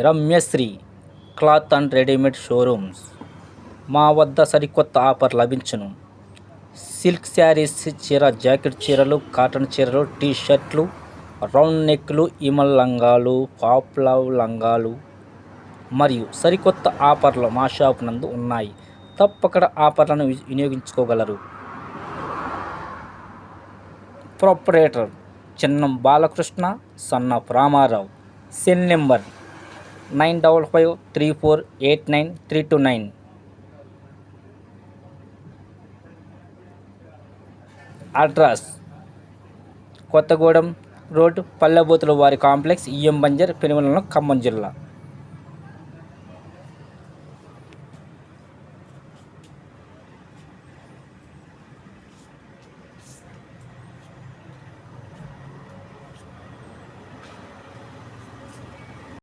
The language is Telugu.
Ramyasri cloth and readymade showrooms. మా వద్ద సరికొత్త ఆఫర్ లభించును. సిల్క్ శారీస్ చీర జాకెట్ చీరలు కాటన్ చీరలు టీ షర్ట్లు రౌండ్ నెక్లు ఇమల్ లంగాలు పాప్లవ్ లంగాలు మరియు సరికొత్త ఆఫర్లు మా షాప్ నందు ఉన్నాయి. తప్పకుండా ఆఫర్లను వినియోగించుకోగలరు. Proprietor Chinnam Balakrishna Sannapu Ramarao. Cell number nine double five three four eight nine three two nine. Address Kothagudem road పల్లెబూతుల వారి కాంప్లెక్స్ ఈఎం బంజర్ పెనుమలను ఖమ్మం జిల్లా.